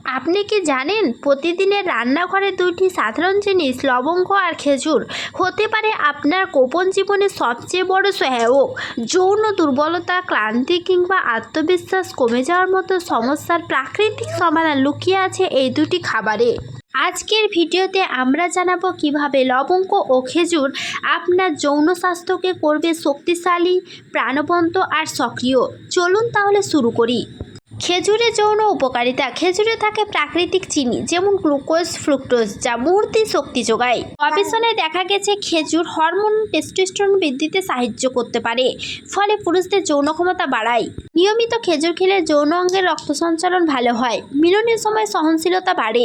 আপনি কি জানেন প্রতিদিনের রান্নাঘরে দুইটি সাধারণ জিনিস, লবঙ্গ আর খেজুর? হতে পারে আপনার গোপন জীবনের সবচেয়ে বড় সহায়ক, যৌন দুর্বলতা, ক্লান্তি কিংবা আত্মবিশ্বাস কমে যাওয়ার মতো সমস্যার প্রাকৃতিক সমাধান লুকিয়ে আছে এই দুটি খাবারে। আজকের ভিডিওতে আমরা জানাব কীভাবে লবঙ্গ ও খেজুর আপনার যৌন স্বাস্থ্যকে করবে শক্তিশালী, প্রাণবন্ত আর সক্রিয়। চলুন তাহলে শুরু করি। খেজুরে যৌন উপকারিতা। খেজুরে থাকে প্রাকৃতিক চিনি, যেমন গ্লুকোজ, ফ্রুক্টোজ, যা মুহূর্তে শক্তি যোগায়। গবেষণায় দেখা গেছে খেজুর হরমোন টেস্টোস্টেরন বৃদ্ধিতে সাহায্য করতে পারে, ফলে পুরুষদের যৌন ক্ষমতা বাড়ায়। নিয়মিত খেজুর খেলে যৌন অঙ্গের রক্ত সঞ্চালন ভালো হয়, মিলনের সময় সহনশীলতা বাড়ে।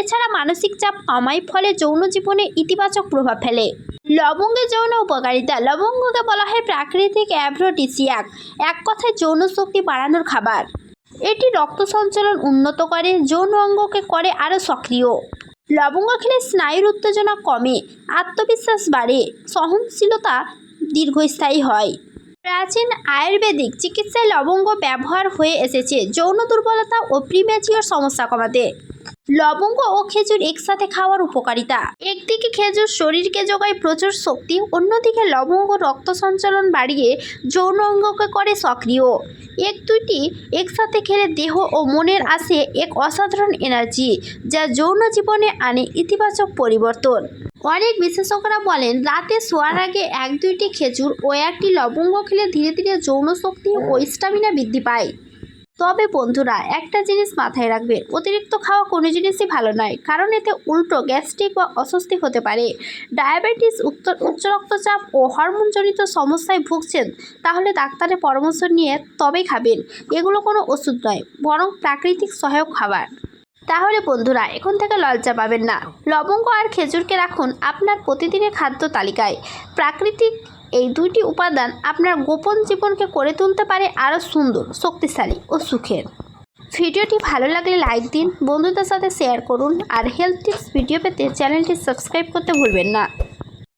এছাড়া মানসিক চাপ কমায়, ফলে যৌন জীবনে ইতিবাচক প্রভাব ফেলে। লবঙ্গের যৌন উপকারিতা, লবঙ্গকে বলা হয় প্রাকৃতিক অ্যাভ্রোটিসিয়াক এক কথায় যৌন শক্তি বাড়ানোর খাবার। এটি রক্ত সঞ্চালন উন্নত করে, যৌন অঙ্গকে করে আরও সক্রিয়। লবঙ্গ খেলে স্নায়ুর উত্তেজনা কমে, আত্মবিশ্বাস বাড়ে, সহনশীলতা দীর্ঘস্থায়ী হয়। প্রাচীন আয়ুর্বেদিক চিকিৎসায় লবঙ্গ ব্যবহার হয়ে এসেছে, যৌন দুর্বলতা ও প্রিম্যাচিওর সমস্যা কমাতে। লবঙ্গ ও খেজুর একসাথে খাওয়ার উপকারিতা। একদিকে খেজুর শরীরকে যোগায় প্রচুর শক্তি, অন্যদিকে লবঙ্গ রক্ত সঞ্চালন বাড়িয়ে যৌন অঙ্গকে করে সক্রিয়। এক দুইটি একসাথে খেলে দেহ ও মনের আসে এক অসাধারণ এনার্জি, যা যৌন জীবনে আনে ইতিবাচক পরিবর্তন। অনেক বিশেষজ্ঞরা বলেন, রাতে শোয়ার আগে এক দুইটি খেজুর ও একটি লবঙ্গ খেলে ধীরে ধীরে যৌন শক্তি ও স্টামিনা বৃদ্ধি পায়। তবে বন্ধুরা, একটা জিনিস মাথায় রাখবে অতিরিক্ত খাওয়া কোনো জিনিসই ভালো নয়, কারণ এতে উল্টো গ্যাস্ট্রিক বা অস্বস্তি হতে পারে। ডায়াবেটিস উচ্চ রক্তচাপ ও হরমোনজনিত সমস্যায় ভুগছেন, তাহলে ডাক্তারের পরামর্শ নিয়ে তবেই খাবেন। এগুলো কোনো ওষুধ নয়, বরং প্রাকৃতিক সহায়ক খাবার। তাহলে বন্ধুরা, এখন থেকে লজ্জা পাবেন না। লবঙ্গ আর খেজুরকে রাখুন আপনার প্রতিদিনের খাদ্য তালিকায়। প্রাকৃতিক এই দুইটি উপাদান আপনার গোপন জীবনকে করে তুলতে পারে আরও সুন্দর, শক্তিশালী ও সুখের। ভিডিওটি ভালো লাগলে লাইক দিন, বন্ধুদের সাথে শেয়ার করুন, আর হেলথ টিপস ভিডিও পেতে চ্যানেলটি সাবস্ক্রাইব করতে ভুলবেন না।